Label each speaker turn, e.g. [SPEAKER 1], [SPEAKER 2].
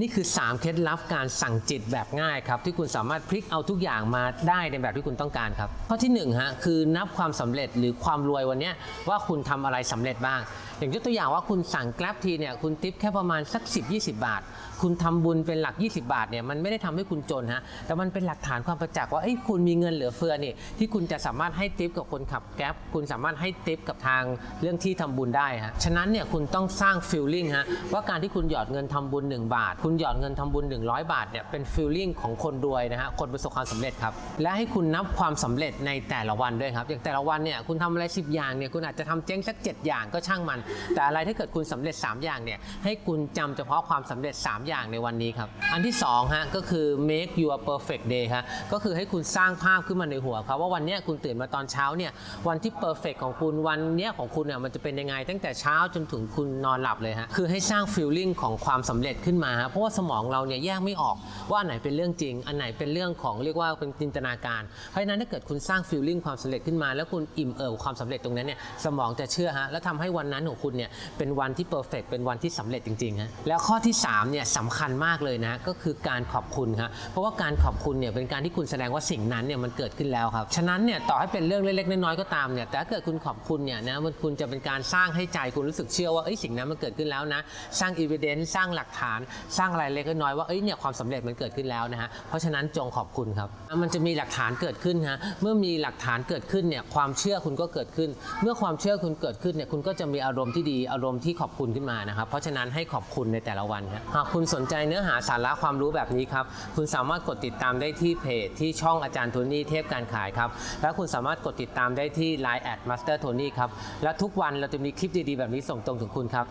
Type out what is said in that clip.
[SPEAKER 1] นี่คือ 3 เคล็ดลับการสั่งจิตแบบง่ายครับ ที่คุณสามารถพลิกเอาทุกอย่างมาได้ในแบบที่คุณต้องการครับข้อที่1ฮะคือนับความสำเร็จหรือความรวยวันนี้ว่าคุณทำอะไรสำเร็จบ้าง อย่างยกตัวอย่างว่าคุณสั่งแกลบทีเนี่ยคุณทิปแค่ประมาณสัก 10-20 บาท คุณทำบุญเป็นหลัก 20 บาทเนี่ยมันไม่ได้ทำให้คุณจนฮะแต่มันเป็นหลักฐานความประจักษ์ว่าเอ้ยคุณมีเงินเหลือเฟือนี่ที่คุณจะสามารถให้ทิปกับคนขับแกลบคุณสามารถให้ทิปกับทางเรื่องที่ทำบุญได้ฮะฉะนั้นเนี่ยคุณต้องสร้างฟีลลิ่งฮะว่าการที่คุณหยอดเงินทำบุญ 1 บาท คุณหยอดเงินทำบุญ 100 บาทเนี่ยเป็นฟีลลิ่งของคนรวยนะฮะคนประสบความสำเร็จครับและให้คุณนับความสำเร็จในแต่ละวันด้วยครับอย่างแต่ละวันเนี่ยคุณทำอะไร 10 อย่างเนี่ยคุณอาจจะทำเจ๊งสัก 7 อย่างก็ช่างมัน แต่อะไรถ้าเกิดคุณสำเร็จ 3 อย่างเนี่ยให้คุณจำเฉพาะความสำเร็จ 3 อย่างย่างในวันนี้ครับ อันที่2ฮะก็คือ make your perfect day ครับก็คือให้คุณสร้างภาพขึ้นมาในหัวครับว่าวันนี้คุณตื่นมาตอนเช้าเนี่ยวันที่ perfect ของคุณวันเนี้ยของคุณเนี่ยมันจะเป็นยังไง ตั้งแต่เช้าจนถึงคุณนอนหลับเลยฮะคือให้สร้าง feeling ของความสำเร็จขึ้นมาฮะเพราะว่าสมองเราเนี่ยแยกไม่ออกว่าอันไหนเป็นเรื่องจริง อันไหนเป็นเรื่องของเรียกว่าเป็นจินตนาการ เพราะฉะนั้นถ้าเกิดคุณสร้าง feeling ความสำเร็จขึ้นมา แล้วคุณอิ่มเอิบความสำเร็จตรงนั้นเนี่ยสมองจะเชื่อฮะแล้วทำให้วันนั้นของคุณเนี่ยเป็นวันที่ perfect เป็นวันที่สำเร็จจริงๆฮะแล้วข้อที่3เนี่ยสำคัญมากเลยนะก็คือการขอบคุณฮะเพราะว่าการขอบคุณเนี่ยเป็นการที่คุณแสดงว่าสิ่งนั้นเนี่ยมันเกิดขึ้นแล้วครับ ฉะนั้นเนี่ยต่อให้เป็นเรื่องเล็กๆน้อยๆก็ตามเนี่ยแต่ถ้าเกิดคุณขอบคุณเนี่ยนะมันคุณจะเป็นการสร้างให้ใจคุณรู้สึกเชื่อว่าเอ้ยสิ่งนั้นมันเกิดขึ้นแล้วนะ สร้าง evidence สร้างหลักฐาน สร้างอะไรเล็กน้อยๆว่าเอ้ยเนี่ยความสำเร็จมันเกิดขึ้นแล้วนะฮะเพราะฉะนั้นจงขอบคุณครับ มันจะมีหลักฐานเกิดขึ้นฮะเมื่อมีหลักฐานเกิดขึ้นเนี่ยความเชื่อคุณก็เกิดขึ้น เมื่อความเชื่อคุณเกิดขึ้นเนี่ยคุณก็จะมีอารมณ์ที่ดีอารมณ์ที่ขอบคุณขึ้นมานะครับเพราะฉะนั้นให้ขอบคุณในแต่ละวันครับหากคุณสนใจเนื้อหาสาระความรู้แบบนี้ครับ คุณสามารถกดติดตามได้ที่เพจที่ช่องอาจารย์โทนี่เทพการขายครับ และคุณสามารถกดติดตามได้ที่ Line แอดมาสเตอร์โทนี่ครับ และทุกวันเราจะมีคลิปดีๆ แบบนี้ส่งตรงถึงคุณครับ